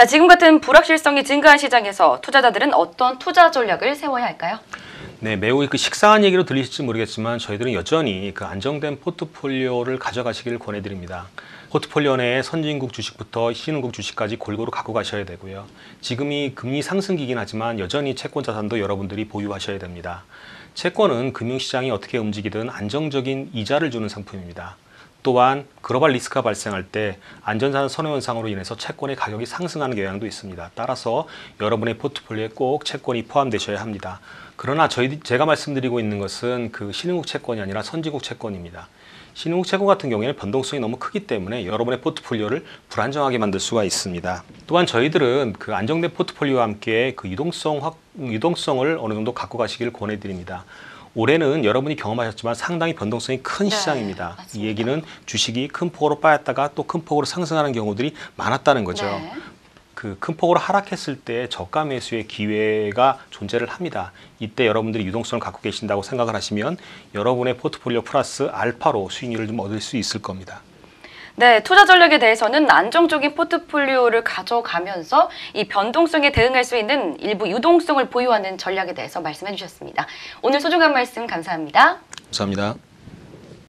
자, 지금 같은 불확실성이 증가한 시장에서 투자자들은 어떤 투자 전략을 세워야 할까요? 네, 매우 그 식상한 얘기로 들리실지 모르겠지만 저희들은 여전히 그 안정된 포트폴리오를 가져가시기를 권해드립니다. 포트폴리오 내에 선진국 주식부터 신흥국 주식까지 골고루 갖고 가셔야 되고요. 지금이 금리 상승기긴 하지만 여전히 채권 자산도 여러분들이 보유하셔야 됩니다. 채권은 금융시장이 어떻게 움직이든 안정적인 이자를 주는 상품입니다. 또한 글로벌 리스크가 발생할 때 안전자산 선호 현상으로 인해서 채권의 가격이 상승하는 경향도 있습니다. 따라서 여러분의 포트폴리오에 꼭 채권이 포함되셔야 합니다. 그러나 저희 제가 말씀드리고 있는 것은 그 신흥국 채권이 아니라 선진국 채권입니다. 신흥국 채권 같은 경우에는 변동성이 너무 크기 때문에 여러분의 포트폴리오를 불안정하게 만들 수가 있습니다. 또한 저희들은 그 안정된 포트폴리오와 함께 그 유동성 확, 유동성을 어느 정도 갖고 가시길 권해드립니다. 올해는 여러분이 경험하셨지만 상당히 변동성이 큰 네, 시장입니다. 이 맞습니다. 얘기는 주식이 큰 폭으로 빠졌다가 또 큰 폭으로 상승하는 경우들이 많았다는 거죠. 네. 그큰 폭으로 하락했을 때 저가 매수의 기회가 존재를 합니다. 이때 여러분들이 유동성을 갖고 계신다고 생각을 하시면 여러분의 포트폴리오 플러스 알파로 수익률을 좀 얻을 수 있을 겁니다. 네, 투자 전략에 대해서는 안정적인 포트폴리오를 가져가면서 이 변동성에 대응할 수 있는 일부 유동성을 보유하는 전략에 대해서 말씀해 주셨습니다. 오늘 소중한 말씀 감사합니다. 감사합니다.